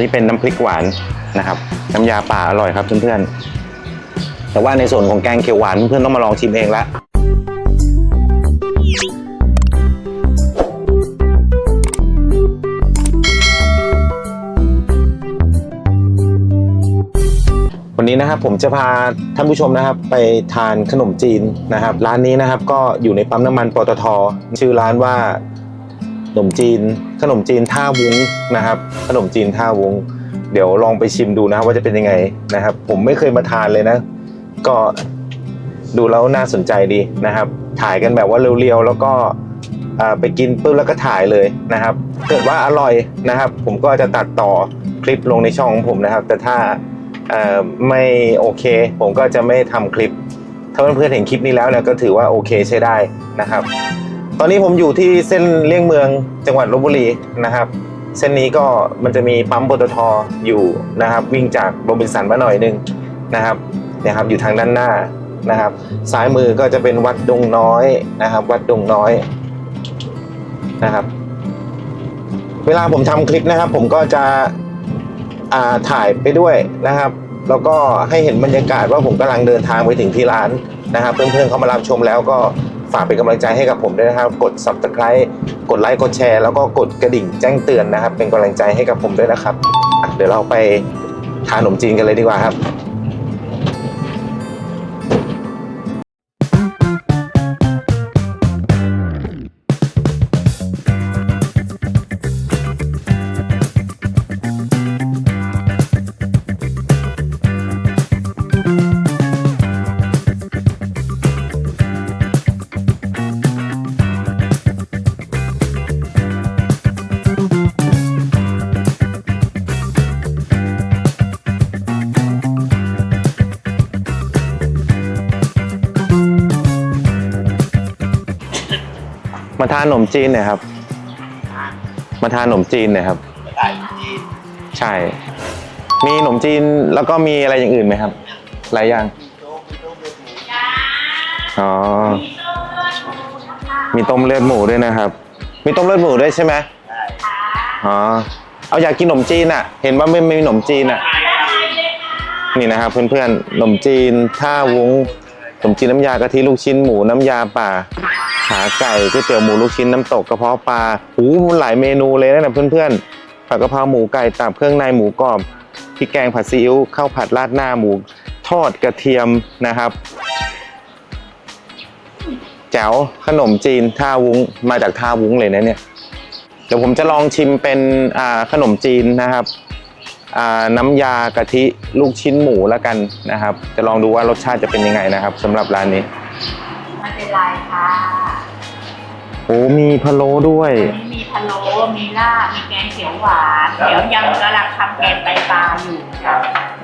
นี้เป็นน้ำพริกหวานนะครับ น้ำยาป่าอร่อยครับเพื่อนๆแต่ว่าในส่วนของแกงเขียวหวานเพื่อนๆต้องมาลองชิมเองละวันนี้นะครับผมจะพาท่านผู้ชมนะครับไปทานขนมจีนนะครับ ร้านนี้นะครับก็อยู่ในปั๊มน้ำมันปตทชื่อร้านว่า ขนมจีน ขนมจีนท่าวุ้งนะครับ ขนมจีนท่าวุ้ง เดี๋ยวลองไปชิมดูนะครับว่าจะเป็นยังไงนะครับ ผมไม่เคยมาทานเลยนะ ก็ดูแล้วน่าสนใจดีนะครับ ถ่ายกันแบบว่าเร็วๆแล้วก็ไปกินปุ๊บแล้วก็ถ่ายเลยนะครับ เกิดว่าอร่อยนะครับ ผมก็จะตัดต่อคลิปลงในช่องของผมนะครับ แต่ถ้าไม่โอเค ผมก็จะไม่ทำคลิป ถ้าเพื่อนๆเห็นคลิปนี้แล้วเนี่ยก็ถือว่าโอเคใช้ได้นะครับ ตอนนี้ผมอยู่ที่เส้นเลี่ยงเมืองจังหวัดลบบุรีนะครับ เส้นนี้ก็มันจะมีปั๊มปตทอยู่นะครับ วิ่งจากโรบินสันมาหน่อยนึงนะครับนี่ยครับอยู่ทางด้านหน้านะครับซ้ายมือก็จะเป็นวัดดงน้อยนะครับ วัดดงน้อยนะครับ เวลาผมทำคลิปนะครับ ผมก็จะอ่าถ่ายไปด้วยนะครับ แล้วก็ให้เห็นบรรยากาศว่าผมกำลังเดินทางไปถึงที่ร้านนะครับ เพื่อนๆเขามารับชมแล้วก็ ฝากเป็นกำลังใจให้กับผมด้วยนะครับ กด subscribe กดไลค์กดแชร์แล้วก็กดกระดิ่งแจ้งเตือนนะครับ เป็นกำลังใจให้กับผมด้วยนะครับอะเดี๋ยวเราไปทานขนมจีนกันเลยดีกว่าครับ ทานขนมจีนหน่อยครับ มาทานขนมจีนหน่อยครับได้จีน ใช่ มีขนมจีนแล้วก็มีอะไรอย่างอื่นไหมครับ หลายอย่างโจ๊กโจ๊กเลือดหมูอ๋อ มีต้มเลือดหมูด้วยนะครับ มีต้มเลือดหมูด้วยใช่ไหมได้อ๋อ เอาอยากกินขนมจีนอะ เห็นว่าไม่ไม่มีขนมจีนอะ นี่นะครับเพื่อนๆขนมจีนท่าวุ้งขนมจีนน้ำยากะทิลูกชิ้นหมูน้ำยาป่า ขาไก่ก๋วยเตี๋ยวหมูลูกชิ้นน้ำตกกระเพาะปลาหูหลายเมนูเลยนะเพื่อนๆผัดกะเพราหมูไก่ตับเครื่องในหมูกรอบพริกแกงผัดซีอิ๊วข้าวผัดราดหน้าหมูทอดกระเทียมนะครับแจ๋วขนมจีนท่าวุ้งมาจากท่าวุ้งเลยนะเนี่ยเดี๋ยวผมจะลองชิมเป็นขนมจีนนะครับน้ำยากะทิลูกชิ้นหมูแล้วกันนะครับ จะลองดูว่ารสชาติจะเป็นยังไงนะครับสำหรับร้านนี้ไม่เป็นไรค่ะ อ้มีพะโล้ด้วยวันนี้มีพะโล้มีลาบมีแกงเขียวหวานเดี๋ยวยังกำลังทำแกงไตปลาอยู่ค่ะ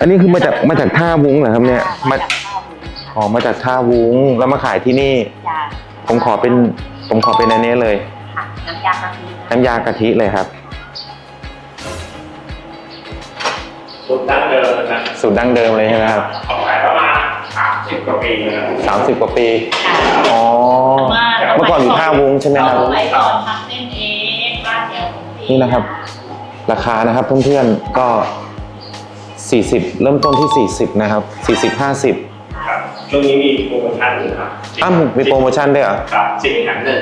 อันนี้คือมาจากมาจากท่าวุ้งเหรอครับเนี่ยมามาจากข้าวหมูค่ะอ๋อมาจากท่าวุ้งแล้วมาขายที่นี่ จ้ะผมขอเป็นผมขอเป็นอันนี้เลย ค่ะน้ำยากะทิน้ำยากะทิเลยครับสูตรดั้งเดิมนะสูตรดั้งเดิมเลยใช่ไหมครับเขาขายประมาณสามสิบกว่าปีแล้วสามสิบกว่าปี ค่ะอ๋อ เมื่อก่อนอยู่ท่าวุ้งใช่ไหมครับ สมัยก่อนทำเส้นเองบ้านเดียวของพี่นี่นะครับ ราคานะครับเพื่อนๆก็ 40 เริ่มต้นที่ 40 นะครับ 40 50ครับช่วงนี้มีโปรโมชั่นอยู่ครับอ้าวมีโปรโมชั่นด้วยเหรอครับสิบแถมหนึ่ง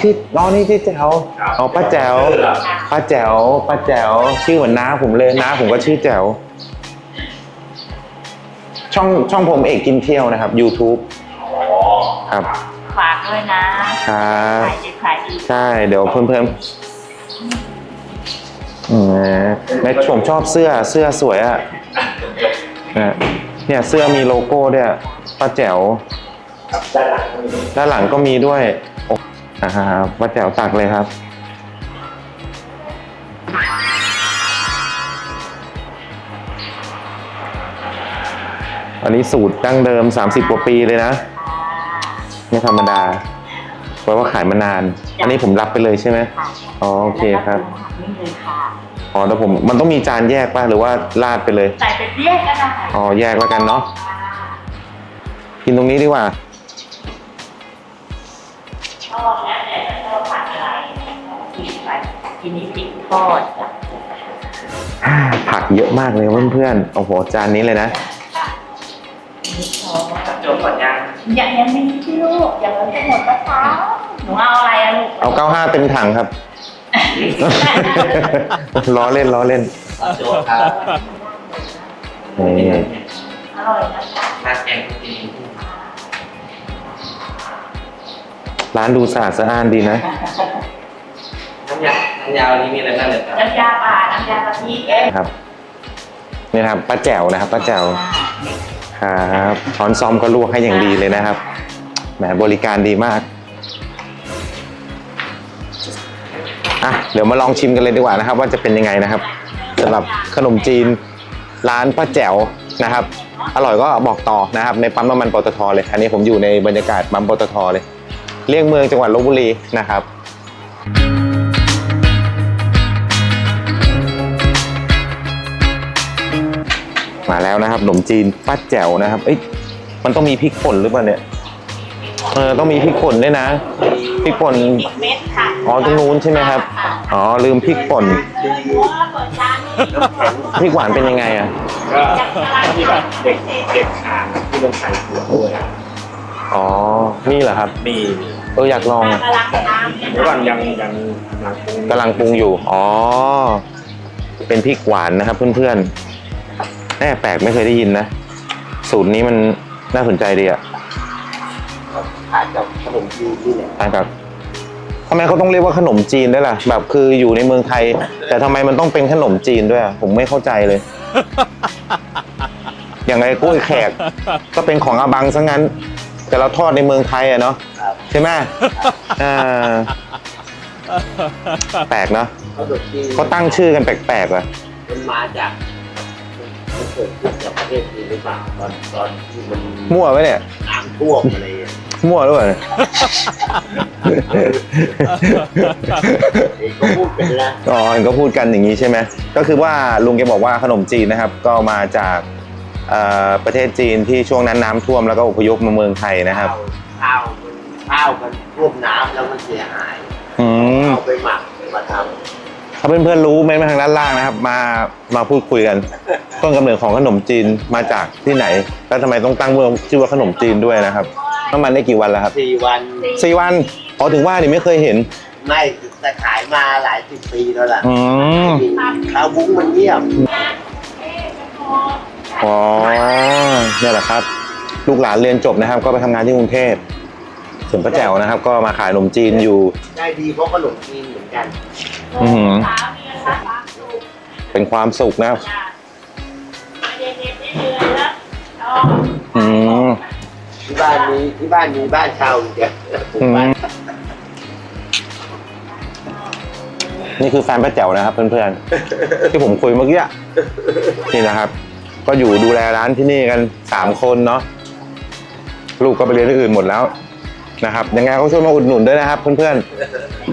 ที่น้องนี่ที่แจ๋วครับ อ๋อป้าแจ๋วชื่อเหรอป้าแจ๋วป้าแจ๋วชื่อเหมือนน้าผมเลยน้าผมก็ชื่อแจ๋วช่องช่องผมเอกกินเที่ยวนะครับ YouTube อ๋อครับฝาก ด้วยนะครับขายดีขายดีใช่เดี๋ยวเพิ่มๆอืมในผมชอบเสื้อเสื้อสวยอะนะเนี่ยเสื้อมีโลโก้ด้วยอะป้าแจ๋วครับด้านหลังก็มีด้านหลังก็มีด้วยโอ้อ่าฮะป้าแจ๋วตักเลยครับอันนี้สูตรดั้งเดิม 30 กว่าปีเลยนะ ไม่ธรรมดาเพราะว่าขายมานาน อันนี้ผมรับไปเลยใช่ไหมค่ะอ๋อโอเคครับนี่เลยค่ะอ๋อแต่ผมมันต้องมีจานแยกป่ะหรือว่าราดไปเลยใส่เป็นเรียกก็ได้อ๋อแยกแล้วกันเนาะค่ะกินตรงนี้ดีกว่าชอบแล้วแต่ทีนี้พริกทอดจ้ะอ่าผักเยอะมากเลยเพื่อนๆโอ้โหจานนี้เลยนะค่ะพริกท อดจบก่อนยังอย่างยังไม่มีที่ลูกอย่างนั้นจะหมดปะคะหนูเอาอะไรอะลูกเอาเก้าห้าเต็มถังครับ ล้อเล่นล้อเล่นโจทย์ครับนี่อร่อยนะคะราดแกงจีนร้านดูสะอาดสะอ้านดีนะ น้ำยาน้ำยาวันนี้มีอะไรบ้างเลยครับน้ำยาป่าน้ำยากะทิเอ๊ะครับ นี่นะครับป้าแจ๋วนะครับป้าแจ๋ว ครับช้อนซ้อมก็ลวกให้อย่างดีเลยนะครับแหมบริการดีมากอะเดี๋ยวมาลองชิมกันเลยดีกว่านะครับ ว่าจะเป็นยังไงนะครับสำหรับขนมจีนร้านป้าแจ๋วนะครับ อร่อยก็บอกต่อนะครับ ในปั๊มน้ำมันปตทเลย อันนี้ผมอยู่ในบรรยากาศปั๊มปตทเลย เลี่ยงเมืองจังหวัดลบบุรีนะครับ มาแล้วนะครับขนมจีนป้าแจ๋วนะครับเอ้ยมันต้องมีพริกป่นหรือเปล่าเนี่ยเออต้องมีพริกป่นด้วยนะพริกป่นพริกเม็ดค่ะอ๋อตรงนู้นใช่ไหมครับอ๋อลืมพริกป่นหัวเปิดร้านนี้พริกหวานเป็นยังไงอะก็ที่แบบเด็กเด็กขาที่ต้องใส่ถั่วด้วยอ๋อนี่เหรอครับมีเอออยากลองอะกำลังน้ำเนี่ยเมื่อก่อนยังยังยังปรุงกำลังปรุงอยู่อ๋อเป็นพริกหวานนะครับเพื่อนๆแน่แปลกไม่เคยได้ยินนะ สูตรนี้มันน่าสนใจดีอะขายกับขนมจีนที่เนี่ยใช่ครับทำไมเขาต้องเรียกว่าขนมจีนด้วยล่ะ แบบคืออยู่ในเมืองไทย แต่ทำไมมันต้องเป็นขนมจีนด้วยอะผมไม่เข้าใจเลย อย่างไรกล้วยแขก ก็เป็นของอาบังซะงั้น แต่เราทอดในเมืองไทยอะเนาะครับใช่ไหมอ่าแปลกเนาะขนมจีนเขาตั้งชื่อกันแปลกๆอะมันมาจากมัน เกิดขึ้นจากประเทศจีนหรือเปล่าตอนตอนที่มันมั่วไหมเนี่ย น้ำท่วมอะไรอย่างเงี้ยมั่วหรือเปล่าเนี่ยเองก็พูดเป็นแล้วอ๋อเห็นก็พูดกันอย่างนี้ใช่ไหมก็คือว่าลุงแกบอกว่าขนมจีนนะครับ ก็มาจากเอ่อประเทศจีนที่ช่วงนั้นน้ำท่วมแล้วก็อพยพมาเมืองไทยนะครับ ข้าวมันข้าวมันท่วมน้ำแล้วมันเสียหายอืม เอาไปหมักมาท ถ้าเพื่อนๆรู้เม้นต์มาทางด้านล่างนะครับ มามาพูดคุยกัน ต้นกำเนิดของขนมจีนมาจากที่ไหน แล้วทำไมต้องตั้งชื่อว่าขนมจีนด้วยนะครับน้ำมันได้กี่วันแล้วครับำสี่วันสี่วันอ๋อถึงว่านี่ไม่เคยเห็น ไม่แต่ขายมาหลายสิบปีแล้วล่ะอืมข้าวบุ้งมันเงียบอ๋อเนี่ยแหละครับ ลูกหลานเรียนจบนะครับ ก็ไปทำงานที่กรุงเทพส่วนป้าแจ๋วนะครับ ก็มาขายขนมจีนอยู่ ได้ดีเพราะขนมจีนเหมือนกัน อื้อหือสามเดือนละสามลูกเป็นความสุขนะครับจ้ะไม่ได้เด็ดได้เดือนละอ๋ออืมที่บ้านมีที่บ้านมีบ้านเช่าอีกอะปลูกอืบ้านมนี่คือแฟนป้าแจ๋วนะครับ เพื่อนๆ ที่ผมคุยเมื่อกี้อะนี่นะครับ ก็อยู่ดูแลร้านที่นี่กันสามคนเนาะลูกก็ไปเรียนที่อื่นหมดแล้วนะครับ ยังไงก็ช่วยมาอุดหนุนด้วยนะครับ เพื่อน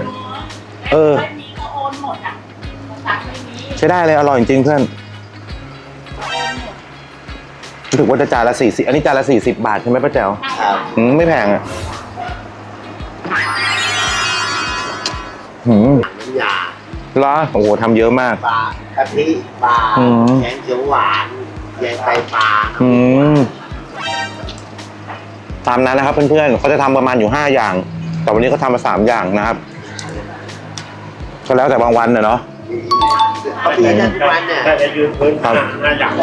ๆ เออไม่มีก็โอน หมดอะตังค์ไม่มีใช้ได้เลยอร่อยจริงๆเพื่อนโอนหมดรู้สึกว่าจะจานละสี่สิบอันนี้จานละสี่สิบบาทใช่ไหมป้าแจ๋วครับอืมไม่แพงอะหืมน้ำยาเหรอโอ้โหทำเยอะมาก ปลากะทิปลาอืม แกงเขียวหวานแกงไตปลาอืมตามนั้นนะครับเพื่อนๆเขาจะทำประมาณอยู่ห้าอย่าง แต่วันนี้เขาทำมาสามอย่างนะครับ ก็แล้วแต่บางวันนะเนาะเขามีกันทุกวันเนี่ยแต่จะยืนพื้นครับห้าอย่าง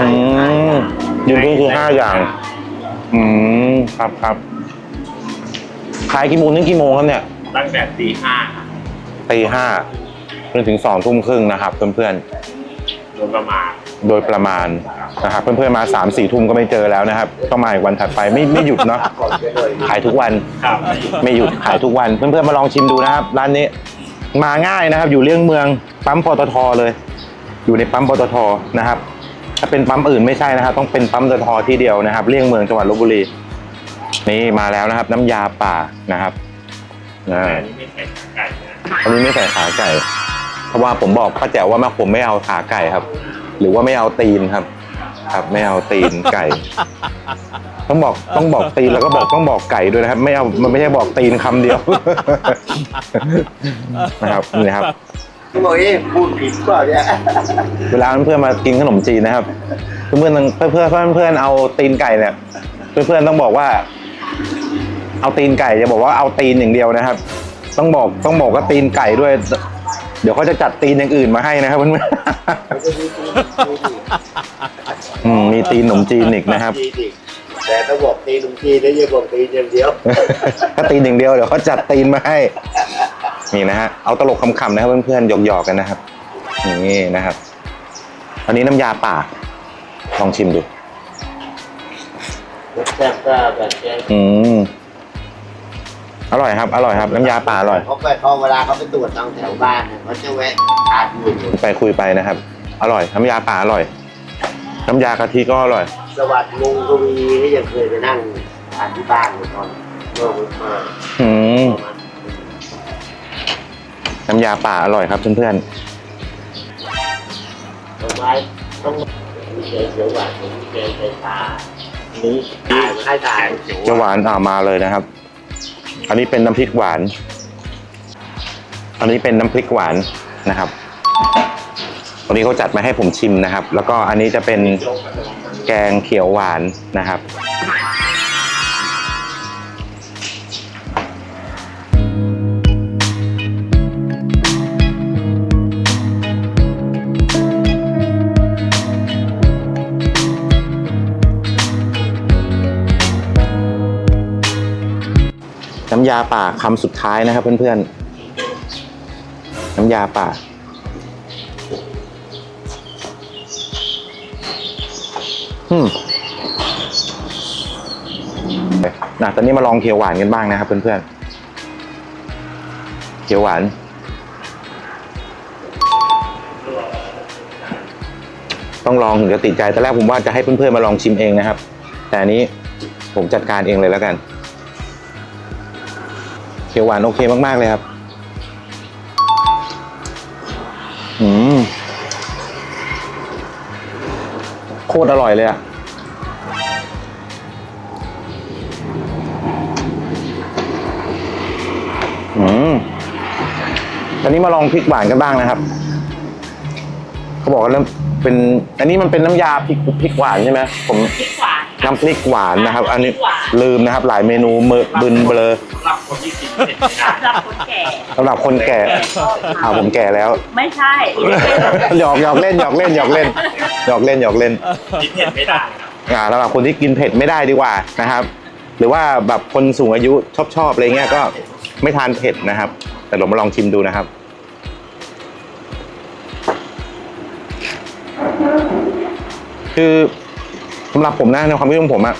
อืมยืนพื้นคือห้าอย่าง อืมครับครับขายกี่โมงถึงกี่โมงครับเนี่ย ตั้งแต่ตีห้าตีห้าจนถึงสองทุ่มครึ่งนะครับ เพื่อนโดยประมาณๆโดยประมาณนะครับเพื่อนๆมาสามสี่ทุ่มก็ไม่เจอแล้วนะครับ ต้องมาอีกวันถัดไปไม่ไม่หยุดเนาะก่อนจะเลยขายทุกวันครับไม่หยุดขายทุกวัน เพื่อนๆมาลองชิมดูนะครับ ร้านนี้ มาง่ายนะครับ อยู่เลี่ยงเมืองปั๊มปตทเลย อยู่ในปั๊มปตทนะครับ ถ้าเป็นปั๊มอื่นไม่ใช่นะครับ ต้องเป็นปั๊มปตทที่เดียวนะครับเลี่ยงเมืองจังหวัดลบบุรีนี่มาแล้วนะครับ น้ำยาป่านะครับนะแต่อันนี้ไม่ใส่ขาไก่นะอันนี้ไม่ใส่ขาไก่ เพราะว่าผมบอกป้าแจ๋วว่าแม่ผมไม่เอาขาไก่ครับ หรือว่าไม่เอาตีนครับ ครับไม่เอาตีนไก่ ต้องบอกต้องบอกตีนแล้วก็บอกต้องบอกไก่ด้วยนะครับ ไม่เอามันไม่ใช่บอกตีนคำเดียว นะครับนี่ครับเขาบอกเอ๊ะพูดผิดเปล่าเนี่ยเวลาเพื่อนๆมากินขนมจีนนะครับ เพื่อนๆต้องเพื่อนๆเพื่อนๆเอาตีนไก่เนี่ยเพื่อนๆต้องบอกว่า เอาตีนไก่จะบอกว่าเอาตีนอย่างเดียวนะครับ ต้องบอกต้องบอกว่าตีนไก่ด้วย เดี๋ยวเขาจะจัดตีนอย่างอื่นมาให้นะครับเพื่อนๆอืมมีตีนขนมจีนอีกนะครับจีนอีก แต่ต้องบอกตีนลุงจีนนะอย่าบอกตีนอย่างเดียว ถ้าตีนอย่างเดียวเดี๋ยวเขาจัดตีนมาให้ นี่นะฮะ เอาตลกคำๆนะครับเพื่อนๆ หยอกๆกันนะครับ นี่นะครับ อันนี้น้ำยาป่า ลองชิมดูแซ่บก็แบบแกงอืม อร่อยครับ อร่อยครับ น้ำยาป่าอร่อย เขาไปเขาเวลาเขาไปตรวจตามแถวบ้านเนี่ยเขาจะแวะทานอยู่ ไปคุยไปนะครับ อร่อย น้ำยาป่าอร่อย น้ำยากะทิก็อร่อย สวัสดิ์ลุงกวีที่ยังเคยไปนั่งทานที่บ้านเลยตอนเมื่อวันเมื่ออืมประมาณน้ำยาป่าอร่อยครับเพื่อนต้นไม้ต้องมีแกงเขียวหวานมีแกงไตปลานี้ตายให้ตายๆเจะหวานอ่ามาเลยนะครับ อันนี้เป็นน้ำพริกหวาน อันนี้เป็นน้ำพริกหวานนะครับ วันนี้เขาจัดมาให้ผมชิมนะครับ แล้วก็อันนี้จะเป็น แกงเขียวหวานนะครับน้ำยาป่าคำสุดท้ายนะครับเพื่อนๆ น้ำยาป่า อืมนะตอนนี้มาลองเขียวหวานกันบ้างนะครับเพื่อนๆเขียวหวานต้องลองถึงจะติดใจตอนแรกผมว่าจะให้เพื่อนๆมาลองชิมเองนะครับ แต่อันนี้ผมจัดการเองเลยแล้วกัน เขียวหวานโอเคมากๆเลยครับ อืม โคตรอร่อยเลยอะอืมตอนนี้มาลองพริกหวานกันบ้างนะครับ เขาบอกว่าเริ่มเป็น อันนี้มันเป็นน้ำยาพริกพริกหวานใช่ไหมผม พริกหวาน น้ำพริกหวานนะครับ อันนี้พริกหวานลืมนะครับ หลายเมนูเมอบึนเบลอสำหรับคนที่กินเผ็ดไม่ได้ สำหรับคนแก่สำหรับคนแก่อ่าผมแก่แล้ว ไม่ใช่หยอกหยอกเล่นหยอกเล่นหยอกเล่นหยอกเล่นหยอกเล่นกินเผ็ดไม่ได้อ่าสำหรับคนที่กินเผ็ดไม่ได้ดีกว่านะครับ หรือว่าแบบคนสูงอายุชอบชอบอะไรเงี้ยก็ไม่ทานเผ็ดนะครับ แต่เรามาลองชิมดูนะครับ คือสำหรับผมนะในความคิดของผมอะ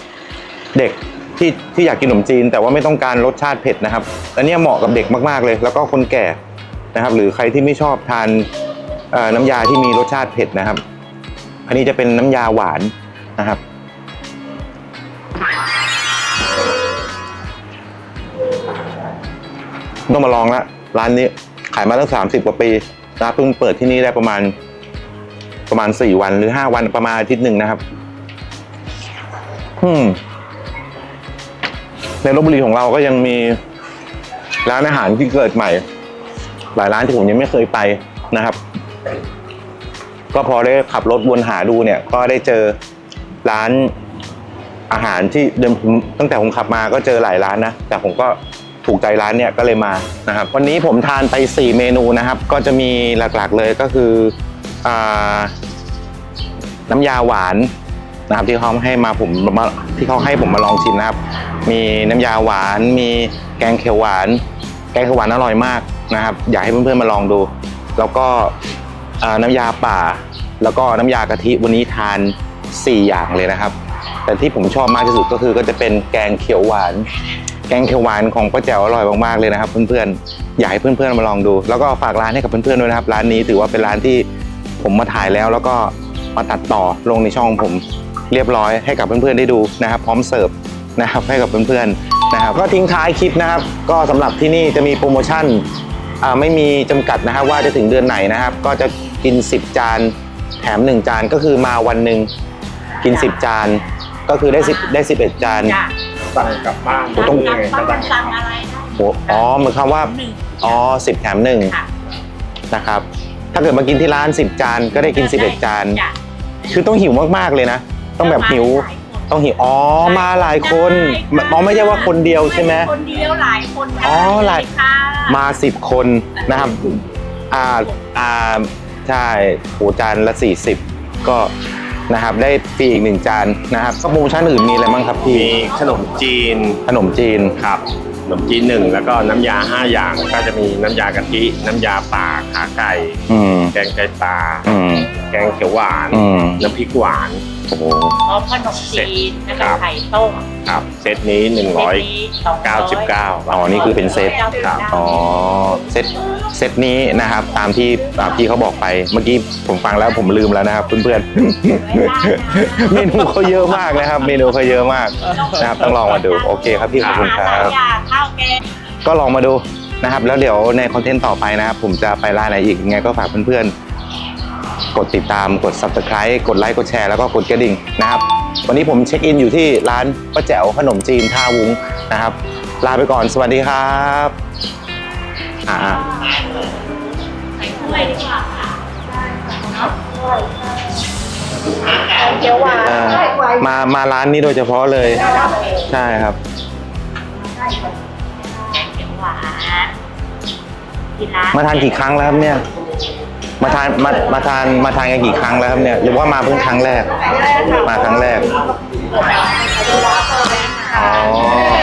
เด็กที่ที่อยากกินขนมจีน แต่ว่าไม่ต้องการรสชาติเผ็ดนะครับอันนี้เหมาะกับเด็กมากๆเลย แล้วก็คนแก่นะครับ หรือใครที่ไม่ชอบทานน้ำยาที่มีรสชาติเผ็ดนะครับ อันนี้จะเป็นน้ำยาหวานนะครับ ต้องมาลองละร้านนี้ขายมาตั้งสามสิบกว่าปีนะเพิ่งเปิดที่นี่ได้ประมาณประมาณสี่วันหรือห้าวันประมาณอาทิตย์หนึ่งนะครับ อืม ในลบบุรีของเราก็ยังมีร้านอาหารที่เกิดใหม่ หลายร้านที่ผมยังไม่เคยไปนะครับ ก็พอได้ขับรถวนหาดูเนี่ย ก็ได้เจอร้านอาหารที่เดิมผมตั้งแต่ผมขับมาก็เจอหลายร้านนะ แต่ผมก็ถูกใจร้านเนี่ยก็เลยมานะครับ วันนี้ผมทานไป 4 เมนูนะครับ ก็จะมีหลักๆเลยก็คืออน้ำยาหวาน นะครับที่เขาให้มาผมมาที่เขาให้ผมมาลองชิมนะครับ มีน้ำยาหวาน มีแกงเขียวหวาน แกงเขียวหวานอร่อยมากนะครับ อยากให้เพื่อนๆมาลองดู แล้วก็น้ำยาป่า แล้วก็น้ำยากะทิวันนี้ทาน 4 อย่างเลยนะครับ แต่ที่ผมชอบมากที่สุดก็คือก็จะเป็นแกงเขียวหวาน แกงเขียวหวานของป้าแจ๋วอร่อยมากๆเลยนะครับ เพื่อนๆอยากให้เพื่อนๆมาลองดู แล้วก็ฝากร้านให้กับเพื่อนๆด้วยนะครับ ร้านนี้ถือว่าเป็นร้านที่ผมมาถ่ายแล้วแล้วก็มาตัดต่อลงในช่องผม เรียบร้อยให้กับเพื่อนๆได้ดูนะครับ พร้อมเสิร์ฟนะครับให้กับเพื่อนๆนะครับก็ทิ้งท้ายคลิปนะครับ ก็สำหรับที่นี่จะมีโปรโมชั่นอ่าไม่มีจำกัดนะครับว่าจะถึงเดือนไหนนะครับ ก็จะกิน 10 จานแถม 1 จานก็คือมาวันหนึ่งกิน 10 จานก็คือได้10ได้11 จานจ้ะสั่งกลับบ้านผมต้องสั่งสั่งสั่งอะไรได้โอ้อ๋อหมายความว่าหนึ่งอ๋อสิบแถมหนึ่งค่ะนะครับ ถ้าเกิดมากินที่ร้าน10จานก็ได้กิน11จานจ้ะคือต้องหิวมากๆเลยนะ ต้องแบบหิว ต้องหิว อ๋อ มาหลายคนอ๋อไม่ใช่ว่าคนเดียวใช่ไหม คนเดียวหลายคนได้อ๋อหลาย ค่ะมาสิบคนนะครับ อ่า อ่า ใช่โหจานละสี่สิบก็นะครับ ได้ฟรีอีกหนึ่งจานนะครับก็โปรโมชั่นอื่นมีอะไรบ้างครับพี่มีขนมจีนขนมจีน ครับขนมจีนหนึ่งแล้วก็น้ำยาห้าอย่างก็จะมีน้ำยากะทิน้ำยาป่าขาไก่อืม แกงไก่ปลาอืม แกงเขียวหวาน อืม น้ำพริกหวาน โอ้โห พร้อมขนมจีนแล้วครัก็บไข่ต้มครับ เซตนี้เซตนี้สองร้อย199 อ๋อ นี่คือเป็นเซตครับ อ๋อ เซต เซตนี้นะครับ ตามที่อ่าพี่เขาบอกไป เมื่อกี้ผมฟังแล้วผมลืมแล้วนะครับ เพื่อนๆ เมนูเขาเยอะมากนะครับ เมนูเขาเยอะมาก นะครับต้องลองมาดูโอเคครับพี่ขอบคุณคอารัหารหลายบอย่างข้าวแกง ก็ลองมาดูนะครับ แล้วเดี๋ยวในคอนเทนต์ต่อไปนะครับ ผมจะไปร้านไหนอีกยังไงก็ฝากเพื่อนๆ กดติดตามกด subscribe กดไลค์กดแชร์แล้วก็กดกระดิ่งนะครับ วันนี้ผมเช็คอินอยู่ที่ร้านป้าแจ๋วขนมจีนท่าวุ้งนะครับ ลาไปก่อนสวัสดีครับอ่าใส่ถ้วยดีกว่าค่ะเนาะเขียวหวานเอ่อมามาร้านนี้โดยเฉพาะเลย ใช่ครับแกงเขียวหวานที่ร้านมาทานกี่ครั้งแล้วครับเนี่ย มาทานมามาทานมาทานกันกี่ครั้งแล้วครับเนี่ยหรือว่ามาเพิ่งครั้งแรก มาครั้งแรกอ๋อ